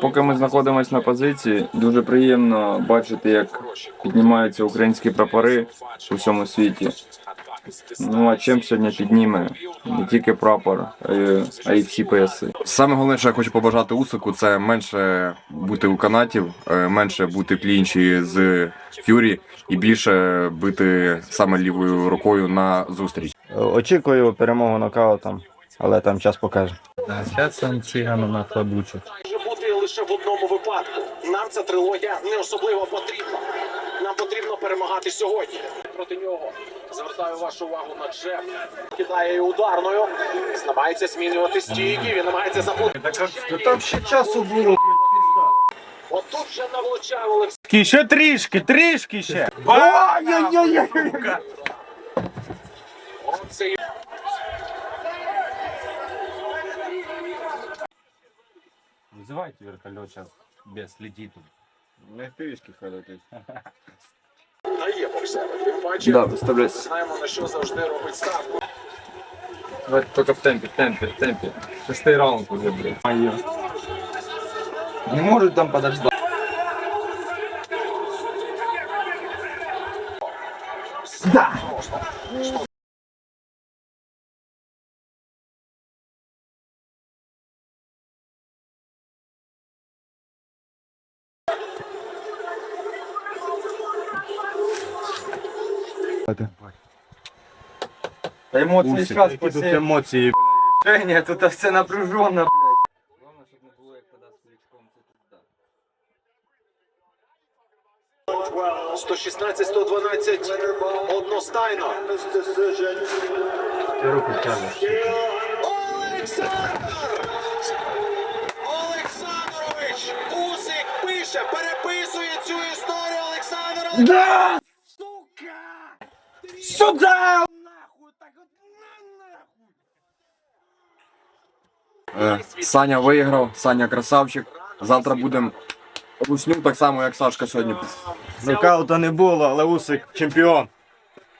Поки ми знаходимося на позиції, дуже приємно бачити, як піднімаються українські прапори у всьому світі. Ну а чим сьогодні підніме не тільки прапор, а й, а й всі пояси. Саме головне, що я хочу побажати Усику, це менше бути у канатів, е, менше бути в клінчі з Фюрі і більше бити саме лівою рукою на зустріч. Очікую перемогу нокаутом, але там час покаже. Зараз сам цигану накладучу. Лише в одному випадку. Нам ця трилогія не особливо потрібна. Нам потрібно перемагати сьогодні. Проти нього звертаю вашу увагу на Джеб. Кидає її ударною. Намагається змінювати стійки. Він намагається заплутати. Там ще часу було. Отут вже навлучав Олексій. Ще трішки, трішки ще. Цей Вызывайте вертолет сейчас без летит. Не в півішки ходити. дає боксеру. Тим паче Да, виставляйся. знаємо на що завжди робить ставку. Давайте тільки в темпі, в темпі, в темпі. Шестий раунд уже, блядь. Моє. Не можуть там Подождати. Та емоції зараз Які тут емоції, Женя, тут все напряжено, блядь. Главное, щоб не було як тоді з Кличком, це пизда. 116-112 одностайно. ти руку тягнеш. Олександр! Олександрович! Усик пише, переписує цю історію Олександр! Да! Сюда! Нахуй, так от нахуй! Е, Саня виграв, Саня красавчик. Завтра будемо русню так само, як Сашка сьогодні. Нокаута не було, але Усик чемпіон.